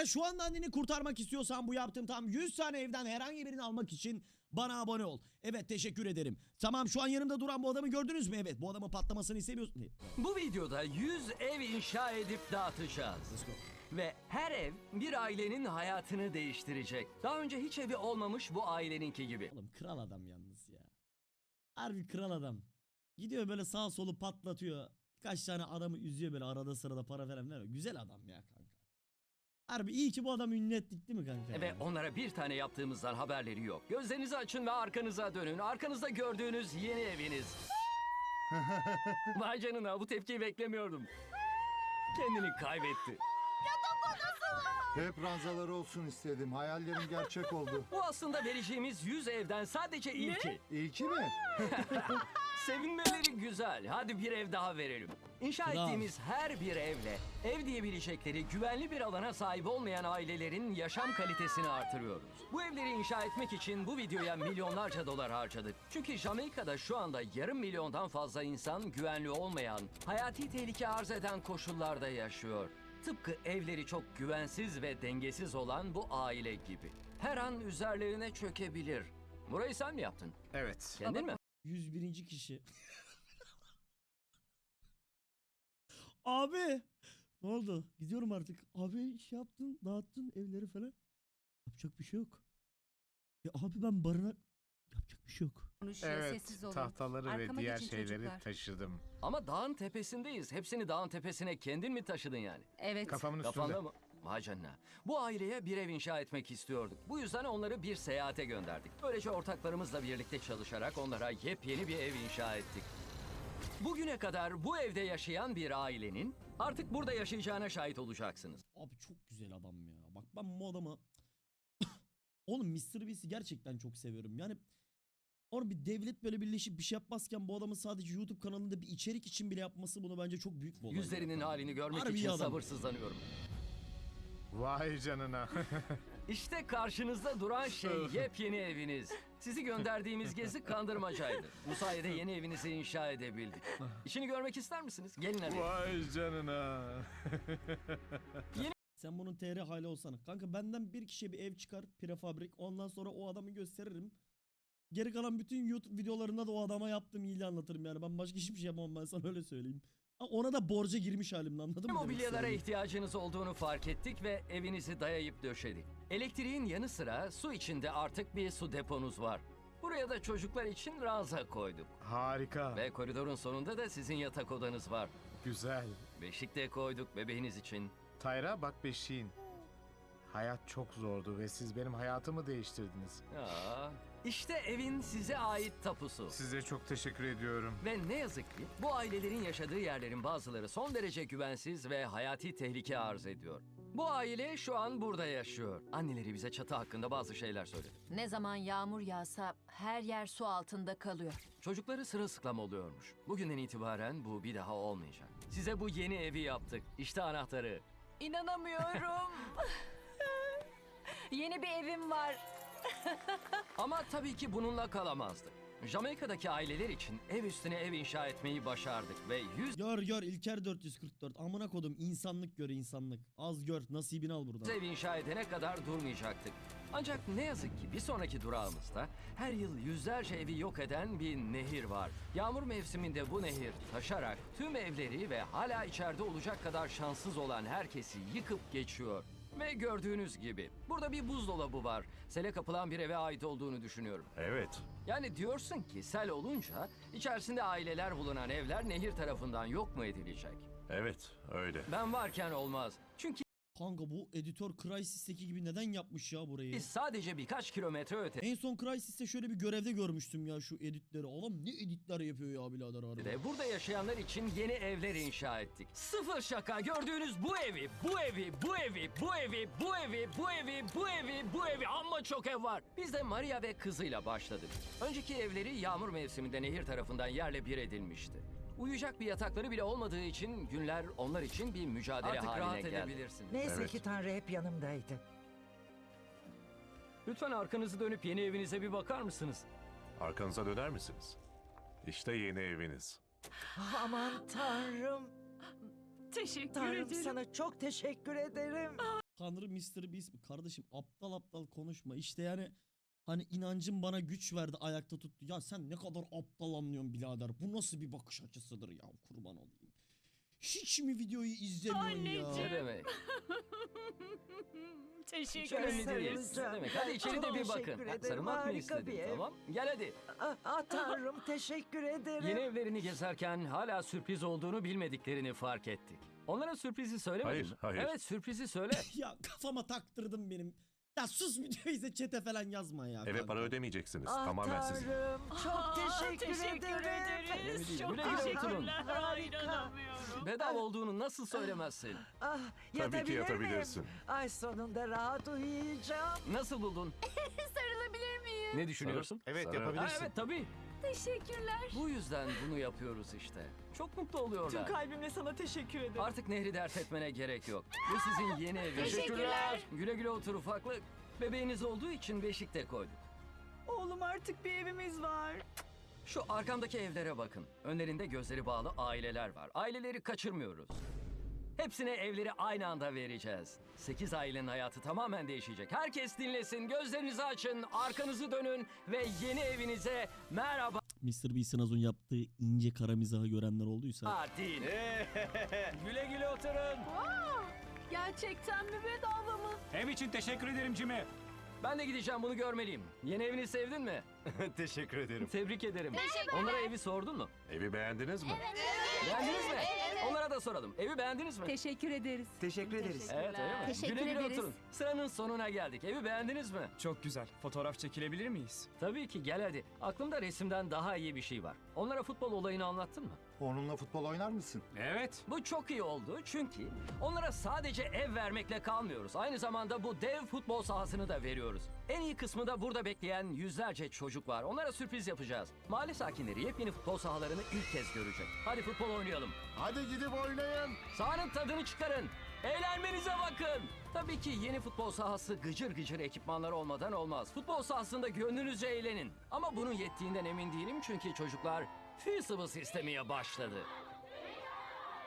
Eğer şu anda anneni kurtarmak istiyorsan bu yaptığım tam 100 tane evden herhangi birini almak için bana abone ol. Evet teşekkür ederim. Tamam şu an yanımda duran bu adamı gördünüz mü? Evet bu adamın patlamasını istemiyorsun. Bu videoda 100 ev inşa edip dağıtacağız. Let's go. Ve her ev bir ailenin hayatını değiştirecek. Daha önce hiç evi olmamış bu aileninki gibi. Oğlum kral adam yalnız ya. Harbi kral adam. Gidiyor böyle sağ solu patlatıyor. Kaç tane adamı üzüyor böyle arada sırada para falan. Güzel adam ya kanka. Harbi iyi ki bu adam ünlü ettik değil mi kanka? Ve onlara bir tane yaptığımızdan haberleri yok. Gözlerinizi açın ve arkanıza dönün. Arkanızda gördüğünüz yeni eviniz. Vay canına bu tepkiyi beklemiyordum. Kendini kaybetti. Hep ranzaları olsun istedim. Hayallerim gerçek oldu. Bu aslında vereceğimiz 100 evden sadece ilki. İlki mi? Sevinmeleri güzel. Hadi bir ev daha verelim. İnşa Kral. ettiğimiz her bir evle ev diyebilecekleri güvenli bir alana sahip olmayan ailelerin yaşam kalitesini artırıyoruz. Bu evleri inşa etmek için bu videoya milyonlarca dolar harcadık. Çünkü Jamaika'da şu anda yarım milyondan fazla insan güvenli olmayan, hayati tehlike arz eden koşullarda yaşıyor. Tıpkı evleri çok güvensiz ve dengesiz olan bu aile gibi. Her an üzerlerine çökebilir. Burayı sen mi yaptın? Evet. Kendin mi? 101. kişi. Abi. Ne oldu? Gidiyorum artık. Abi şey yaptın, dağıttın evleri falan. Yapacak bir şey yok. Ya abi ben barınak... Yapacak bir şey yok. Konuşuyor. Evet, Sessiz olun. tahtaları ve Arkama diğer geçin şeyleri çocuklar. taşıdım. Ama dağın tepesindeyiz. Hepsini dağın tepesine kendin mi taşıdın yani? Evet. Kafamın üstünde. Kafanda mı? Vay canına. Bu aileye bir ev inşa etmek istiyorduk. Bu yüzden onları bir seyahate gönderdik. Böylece ortaklarımızla birlikte çalışarak onlara yepyeni bir ev inşa ettik. Bugüne kadar bu evde yaşayan bir ailenin artık burada yaşayacağına şahit olacaksınız. Abi çok güzel adam ya. Bak ben bu adamı... Oğlum Mr. Beast'i gerçekten çok seviyorum. Yani Oğlum bir devlet böyle birleşip bir şey yapmazken bu adamın sadece YouTube kanalında bir içerik için bile yapması bunu bence çok büyük bir olay. Yüzlerinin halini görmek Harbi için adam. sabırsızlanıyorum. Vay canına. İşte karşınızda duran şey yepyeni eviniz. Sizi gönderdiğimiz gezi kandırmacaydı. Bu sayede yeni evinizi inşa edebildik. İşini görmek ister misiniz? Gelin hadi. Vay canına. Sen bunun TR hali olsana. Kanka benden bir kişiye bir ev çıkar prefabrik. Ondan sonra o adamı gösteririm. Geri kalan bütün YouTube videolarında da o adama yaptığım iyiliği anlatırım yani. Ben başka hiçbir şey yapamam ben sana öyle söyleyeyim. Ona da borca girmiş halimde anladın mı? Mobilyalara ihtiyacınız olduğunu fark ettik ve evinizi dayayıp döşedik. Elektriğin yanı sıra su içinde artık bir su deponuz var. Buraya da çocuklar için ranza koyduk. Harika. Ve koridorun sonunda da sizin yatak odanız var. Güzel. Beşik de koyduk bebeğiniz için. Tayra bak beşiğin. Hayat çok zordu ve siz benim hayatımı değiştirdiniz. Aa, işte evin size ait tapusu. Size çok teşekkür ediyorum. Ve ne yazık ki bu ailelerin yaşadığı yerlerin bazıları son derece güvensiz ve hayati tehlike arz ediyor. Bu aile şu an burada yaşıyor. Anneleri bize çatı hakkında bazı şeyler söyledi. Ne zaman yağmur yağsa her yer su altında kalıyor. Çocukları sırılsıklam oluyormuş. Bugünden itibaren bu bir daha olmayacak. Size bu yeni evi yaptık. İşte anahtarı. İnanamıyorum. Yeni bir evim var. Ama tabii ki bununla kalamazdık. Jamaika'daki aileler için ev üstüne ev inşa etmeyi başardık ve 100 Gör gör İlker 444. Amına kodum insanlık gör insanlık. Az gör nasibini al buradan. ev inşa edene kadar durmayacaktık. Ancak ne yazık ki bir sonraki durağımızda her yıl yüzlerce evi yok eden bir nehir var. Yağmur mevsiminde bu nehir taşarak tüm evleri ve hala içeride olacak kadar şanssız olan herkesi yıkıp geçiyor. Ve gördüğünüz gibi burada bir buzdolabı var. Sele kapılan bir eve ait olduğunu düşünüyorum. Evet. Yani diyorsun ki sel olunca içerisinde aileler bulunan evler nehir tarafından yok mu edilecek? Evet, öyle. Ben varken olmaz. Çünkü Kanka bu editör Crysis'teki gibi neden yapmış ya burayı? biz sadece birkaç kilometre öte En son Crysis'te şöyle bir görevde görmüştüm ya şu editleri. Adam ne editler yapıyor ya birader harbi. de burada yaşayanlar için yeni evler inşa ettik. Sıfır şaka gördüğünüz bu evi, bu evi, bu evi, bu evi, bu evi, bu evi, bu evi, bu evi amma çok ev var. Biz de Maria ve kızıyla başladık. Önceki evleri yağmur mevsiminde nehir tarafından yerle bir edilmişti. Uyuyacak bir yatakları bile olmadığı için günler onlar için bir mücadele Artık haline rahat geldi. edebilirsiniz. Neyse Neyse Evet. ki Tanrı hep yanımdaydı. Lütfen arkanızı dönüp yeni evinize bir bakar mısınız? Arkanıza döner misiniz? İşte yeni eviniz. Aman Tanrım. Teşekkür Tanrım ederim. sana çok teşekkür ederim. Tanrı Mr. Beast mi? Kardeşim aptal aptal konuşma. İşte yani hani inancım bana güç verdi ayakta tuttu. Ya sen ne kadar aptal anlıyorsun birader. Bu nasıl bir bakış açısıdır ya kurban olayım. Hiç mi videoyu izlemiyorsun ya? Ne demek? Hiç Teşekkür önemli değil. Ne ederim. demek? Hadi içeri de bir bakın. Teşekkür Ha, ederim. Sarılmak mı Harika istedin? bir ev. Tamam. Gel hadi. Ah, ah tanrım teşekkür ederim. Yeni evlerini gezerken hala sürpriz olduğunu bilmediklerini fark ettik. Onlara sürprizi söylemedin Hayır, mi? hayır. Evet sürprizi söyle. Ya kafama taktırdın benim. Ya sus video izle çete falan yazma ya. Eve kanka. para ödemeyeceksiniz. Ah Tamamen sizin. tanrım çok Ah, teşekkür, ederim. değil. Çok Güle güle oturun. teşekkürler. İnanamıyorum. Bedava olduğunu nasıl söylemezsin? Ah, Tabii ki yatabilir yatabilirsin. miyim? Ay sonunda rahat uyuyacağım. Nasıl buldun? Sarılabilir miyim? Ne düşünüyorsun? Evet Sarı. Ha, yapabilirsin. evet tabii. Teşekkürler. Bu yüzden bunu yapıyoruz işte. Çok mutlu oluyorlar. kalbimle sana teşekkür ederim. Artık nehri dert etmene gerek yok. Bu sizin yeni eviniz. Teşekkürler. Güle güle otur ufaklık. Bebeğiniz olduğu için beşik de koyduk. Oğlum artık bir evimiz var. Şu arkamdaki evlere bakın. Önlerinde gözleri bağlı aileler var. Aileleri kaçırmıyoruz. Hepsine evleri aynı anda vereceğiz. 8 ailenin hayatı tamamen değişecek. Herkes dinlesin, gözlerinizi açın, arkanızı dönün ve yeni evinize merhaba Mr. Beast'in az önce yaptığı ince kara mizahı görenler olduysa. deyin. güle güle oturun. Gerçekten mi bedava mı? Ev için teşekkür ederim Jimmy. Ben de gideceğim bunu görmeliyim. Yeni evini sevdin mi? Teşekkür ederim. Tebrik ederim. Onlara evi sordun mu? Evi beğendiniz mi? Beğendiniz mi? Onlara da soralım. Evi beğendiniz mi? Teşekkür ederiz. Teşekkür ederiz. Evet öyle mi? Teşekkür güle güle ederiz. oturun. Sıranın sonuna geldik. Evi beğendiniz mi? Çok güzel. Fotoğraf çekilebilir miyiz? Tabii ki gel hadi. Aklımda resimden daha iyi bir şey var. Onlara futbol olayını anlattın mı? Onunla futbol oynar mısın? Evet. Bu çok iyi oldu çünkü onlara sadece ev vermekle kalmıyoruz. Aynı zamanda bu dev futbol sahasını da veriyoruz. En iyi kısmı da burada bekleyen yüzlerce çocuk var. Onlara sürpriz yapacağız. Mahalle sakinleri yepyeni futbol sahalarını ilk kez görecek. Hadi futbol oynayalım. Hadi gidip oynayın. Sahanın tadını çıkarın. Eğlenmenize bakın. Tabii ki yeni futbol sahası gıcır gıcır ekipmanlar olmadan olmaz. Futbol sahasında gönlünüzce eğlenin. Ama bunun yettiğinden emin değilim çünkü çocuklar Feastables istemeye başladı.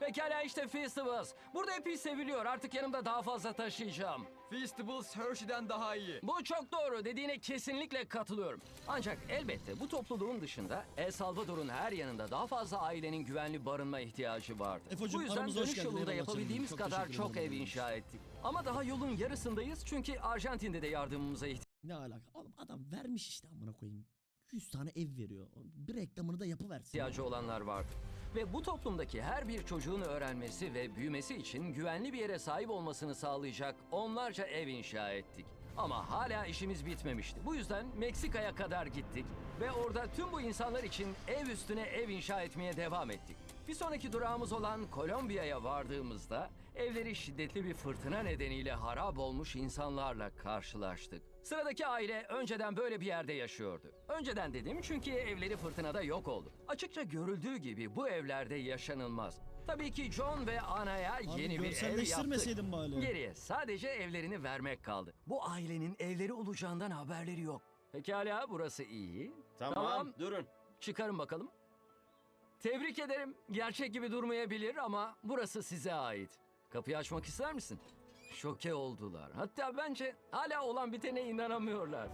Pekala işte Feastables. Burada epey seviliyor. Artık yanımda daha fazla taşıyacağım. Feastables Hershey'den daha iyi. Bu çok doğru. Dediğine kesinlikle katılıyorum. Ancak elbette bu topluluğun dışında El Salvador'un her yanında daha fazla ailenin güvenli barınma ihtiyacı vardı. Efe'cim, bu yüzden aramıza hoş dönüş geldin. yolunda Eyvallah canım. yapabildiğimiz Çok kadar teşekkür çok ederim. ev inşa ettik. Ama daha yolun yarısındayız çünkü Arjantin'de de yardımımıza Ne alaka? Oğlum adam vermiş işte amına koyayım. 100 tane ev veriyor. Bir reklamını da yapıversin. ihtiyacı olanlar vardı. Ve bu toplumdaki her bir çocuğun öğrenmesi ve büyümesi için güvenli bir yere sahip olmasını sağlayacak onlarca ev inşa ettik. Ama hala işimiz bitmemişti. Bu yüzden Meksika'ya kadar gittik ve orada tüm bu insanlar için ev üstüne ev inşa etmeye devam ettik. Bir sonraki durağımız olan Kolombiya'ya vardığımızda evleri şiddetli bir fırtına nedeniyle harap olmuş insanlarla karşılaştık. Sıradaki aile önceden böyle bir yerde yaşıyordu. Önceden dedim çünkü evleri fırtınada yok oldu. Açıkça görüldüğü gibi bu evlerde yaşanılmaz. Tabii ki John ve Ana'ya Abi yeni bir ev yaptık. görselleştirmeseydin bari. Geriye sadece evlerini vermek kaldı. Bu ailenin evleri olacağından haberleri yok. Pekala burası iyi. Durun. Çıkarın bakalım. Tebrik ederim. Gerçek gibi durmayabilir ama burası size ait. Kapıyı açmak ister misin? Şoke oldular. Hatta bence hala olan bitene inanamıyorlar.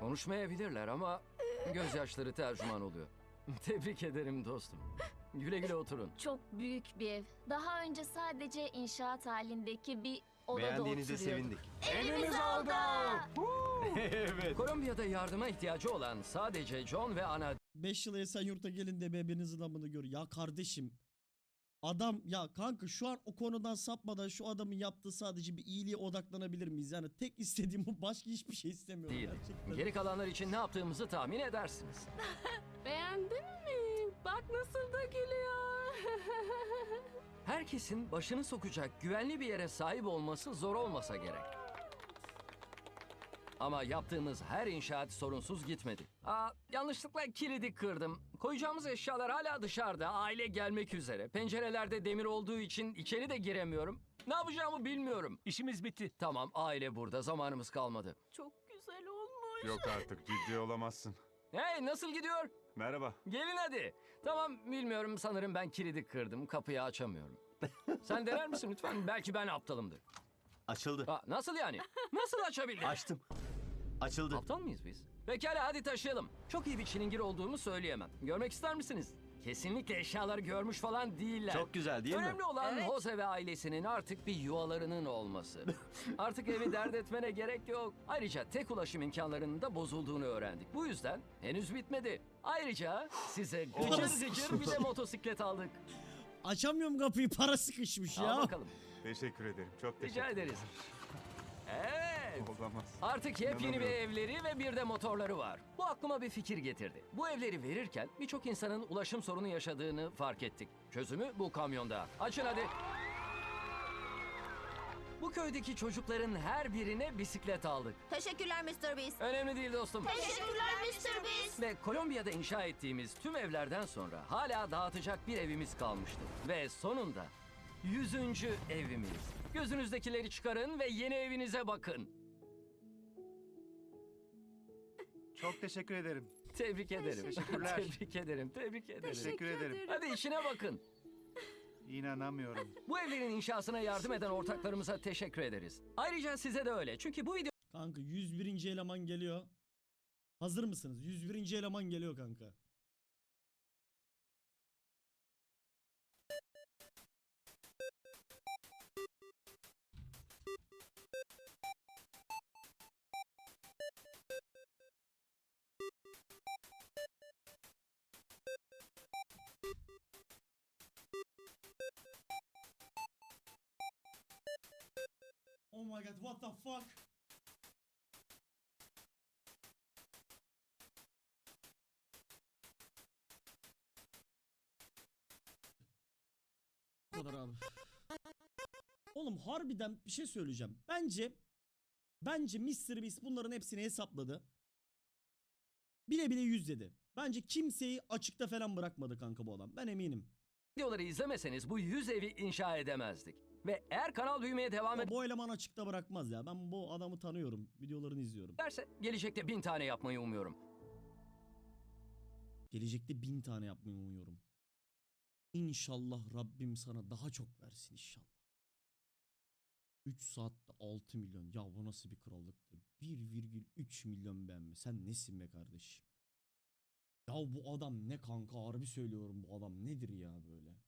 Konuşmayabilirler ama gözyaşları tercüman oluyor. Tebrik ederim dostum. Güle güle oturun. Çok büyük bir ev. Daha önce sadece inşaat halindeki bir odada Beğendiğinize oturuyorduk. sevindik. Evimiz oldu. evet. Kolombiya'da yardıma ihtiyacı olan sadece John ve Ana 5 yıl Esenyurt'a gelin de birbirinizin amını gör. Ya kardeşim. Adam ya kanka şu an o konudan sapmadan şu adamın yaptığı sadece bir iyiliğe odaklanabilir miyiz? Yani tek istediğim bu başka hiçbir şey istemiyorum değil. gerçekten. Geri kalanlar için ne yaptığımızı tahmin edersiniz. Beğendin mi? Bak nasıl da gülüyor. Herkesin başını sokacak güvenli bir yere sahip olması zor olmasa gerek. Ama yaptığımız her inşaat sorunsuz gitmedi. Aa, yanlışlıkla kilidi kırdım. Koyacağımız eşyalar hala dışarıda. Aile gelmek üzere. Pencerelerde demir olduğu için içeri de giremiyorum. Ne yapacağımı bilmiyorum. İşimiz bitti. Tamam aile burada. Zamanımız kalmadı. Çok güzel olmuş. Yok artık ciddi olamazsın. Hey nasıl gidiyor? Merhaba. Gelin hadi. Tamam bilmiyorum sanırım ben kilidi kırdım. Kapıyı açamıyorum. Sen dener misin lütfen? Belki ben aptalımdır. Açıldı. Aa, nasıl yani? Nasıl açabildin? Açtım. Açıldı. Aptal mıyız biz? Pekala hadi taşıyalım. Çok iyi bir çilingir olduğumu söyleyemem. Görmek ister misiniz? Kesinlikle eşyaları görmüş falan değiller. Çok güzel değil mi? Önemli olan Jose ve ailesinin artık bir yuvalarının olması. artık evi dert etmene gerek yok. Ayrıca tek ulaşım imkanlarının da bozulduğunu öğrendik. Bu yüzden henüz bitmedi. Ayrıca size gıcır gıcır bir de motosiklet aldık. Açamıyorum kapıyı para sıkışmış ya. Al bakalım. Teşekkür ederim. Çok teşekkür Rica ederiz. Olamaz. Artık yepyeni bir evleri ve bir de motorları var. Bu aklıma bir fikir getirdi. Bu evleri verirken birçok insanın ulaşım sorunu yaşadığını fark ettik. Çözümü bu kamyonda. Açın hadi. Bu köydeki çocukların her birine bisiklet aldık. Teşekkürler Mr. Beast. Önemli değil dostum. Teşekkürler Mr. Beast. Ve Kolombiya'da inşa ettiğimiz tüm evlerden sonra hala dağıtacak bir evimiz kalmıştı. Ve sonunda yüzüncü evimiz. Gözünüzdekileri çıkarın ve yeni evinize bakın. Çok teşekkür ederim. Tebrik ederim. Teşekkürler. tebrik ederim. Tebrik ederim. Teşekkür ederim. Hadi işine bakın. İnanamıyorum. Bu evlerin inşasına yardım eden ortaklarımıza teşekkür ederiz. Ayrıca size de öyle. Çünkü bu video Kanka 101. eleman geliyor. Hazır mısınız? 101. eleman geliyor kanka. My god, what the fuck? Bu kadar abi. Oğlum harbiden bir şey söyleyeceğim. Bence bence Mr. Beast bunların hepsini hesapladı. Bile bile yüz dedi. Bence kimseyi açıkta falan bırakmadı kanka bu adam. Ben eminim. videoları izlemeseniz bu 100 evi inşa edemezdik. Ve eğer kanal büyümeye devam Ama bu eleman açıkta bırakmaz ya. Ben bu adamı tanıyorum. Videolarını izliyorum. ederse gelecekte bin tane yapmayı umuyorum. Gelecekte bin tane yapmayı umuyorum. İnşallah Rabbim sana daha çok versin inşallah. 3 saatte 6 milyon. Ya bu nasıl bir krallıktır? 1,3 milyon beğenme. Sen nesin be kardeşim? Ya bu adam ne kanka harbi söylüyorum bu adam nedir ya böyle?